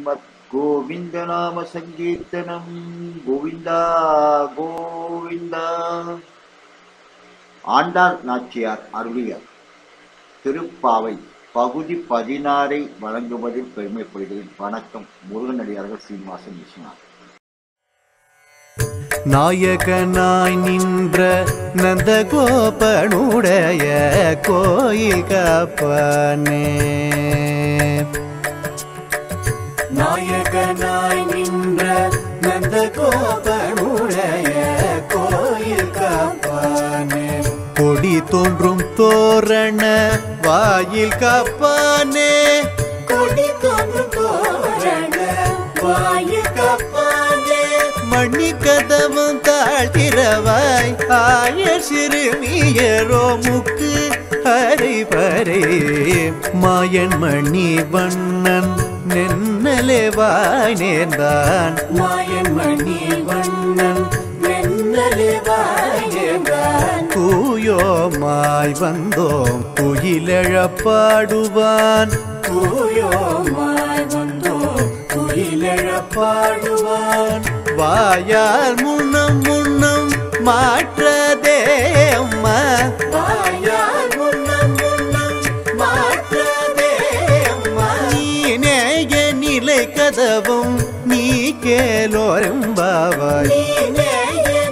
ஸ்ரீமத் கோவிந்த நாம சங்கீர்த்தனம் கோவிந்தா கோவிந்தா ஆண்டாள் நாச்சியார் அருளிய திருப்பாவை பகுதி பதினாறை வழங்குவதில் பெருமைப்படுகிறேன் வணக்கம். முருகனடியார்கள் சீனிவாசன் விஸ்வநாத் நாயகனாய் நின்ற நந்தகோபனுடைய கோயில் காப்பானே நந்தகோபனுடைய கோயில் காப்பானே. கொடி தோன்றும் தோரண வாயில் காப்பானே. கொடி தோன்றும் தோரண வாயில் காப்பானே. மணி கதவும் தாழ்த்திரவாய் ஆய சிறுமியரோ முக்கு ஹரி பரே. மாயன் மணி வண்ணன் நென்னலே நென்னலே வாய் நேர்ந்தான் தூயோமாய் வந்தோம் குயிலழப்பாடுவான் தூயோமாய் வந்தோம் குயிலழப்பாடுவான் வாயால் முன்னம் முன்னம் மாற்றதே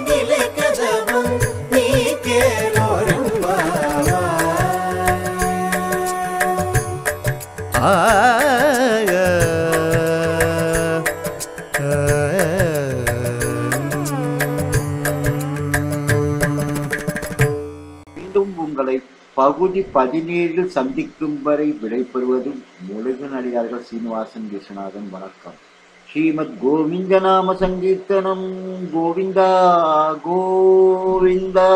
நிலை கதவும் நீ கேலோரும் பாவாய் பகுதி பதினேழில் சந்திக்கும் வரை விடைபெறுவதும் முருகனடியார்கள் சீனிவாசன் விஸ்வநாதன் வணக்கம். ஸ்ரீமத் கோவிந்த நாம சங்கீர்த்தனம் கோவிந்தா கோவிந்தா.